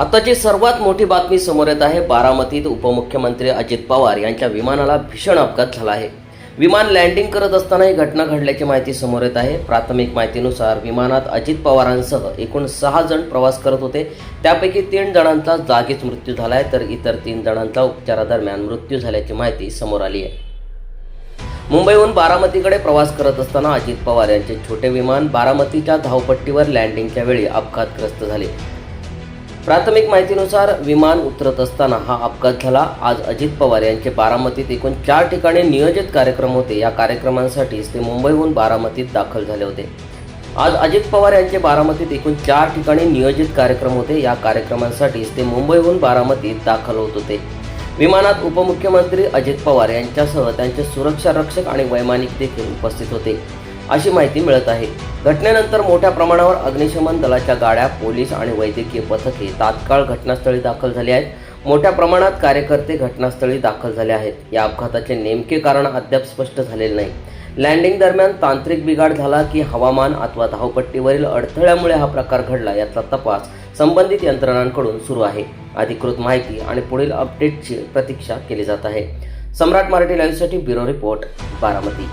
आताची सर्वात मोठी बातमी समोर येत आहे. बारामतीत उपमुख्यमंत्री अजित पवार यांच्या विमानाला भीषण अपघात झाला आहे. विमान लँडिंग करत असताना ही घटना घडल्याची माहिती समोर येत आहे. प्राथमिक माहितीनुसार विमानात अजित पवारांसह एकूण सहा जण प्रवास करत होते. त्यापैकी तीन जणांचा जागीच मृत्यू झाला आहे तर इतर तीन जणांचा उपचारादरम्यान मृत्यू झाल्याची माहिती समोर आली आहे. मुंबईहून बारामतीकडे प्रवास करत असताना अजित पवार यांचे छोटे विमान बारामतीच्या धावपट्टीवर लँडिंगच्या वेळी अपघातग्रस्त झाले. प्राथमिक माहितीनुसार विमान उतरत असताना हा अपघात झाला. आज अजित पवार यांचे बारामतीत एकूण चार ठिकाणी नियोजित कार्यक्रम होते. या कार्यक्रमांसाठीच ते मुंबईहून बारामतीत दाखल झाले होते. आज अजित पवार यांचे बारामतीत एकूण चार ठिकाणी नियोजित कार्यक्रम होते. या कार्यक्रमांसाठीच ते मुंबईहून बारामतीत दाखल होत होते. विमानात उपमुख्यमंत्री अजित पवार यांच्यासह त्यांचे सुरक्षा रक्षक आणि वैमानिक देखील उपस्थित होते. अशी माहिती मिळत आहे. घटनेनंतर मोठ्या प्रमाणावर अग्निशमन दलाच्या गाड्या पोलीस आणि वैद्यकीय पथके तात्काळ घटनास्थळी दाखल झाली आहेत. मोठ्या प्रमाणात कार्यकर्ते घटनास्थळी दाखल झाले आहेत. या अपघाताचे नेमके कारण अद्याप स्पष्ट झालेले नाही. लँडिंग दरम्यान तांत्रिक बिघाड झाला की हवामान अथवा धावपट्टीवरील अडथळ्यामुळे हा प्रकार घडला याचा तपास संबंधित यंत्रणांकडून सुरू आहे. अधिकृत माहिती आणि पुढील अपडेटची प्रतीक्षा केली जात आहे. सम्राट मराठी लाईव्हसाठी ब्युरो रिपोर्ट बारामती.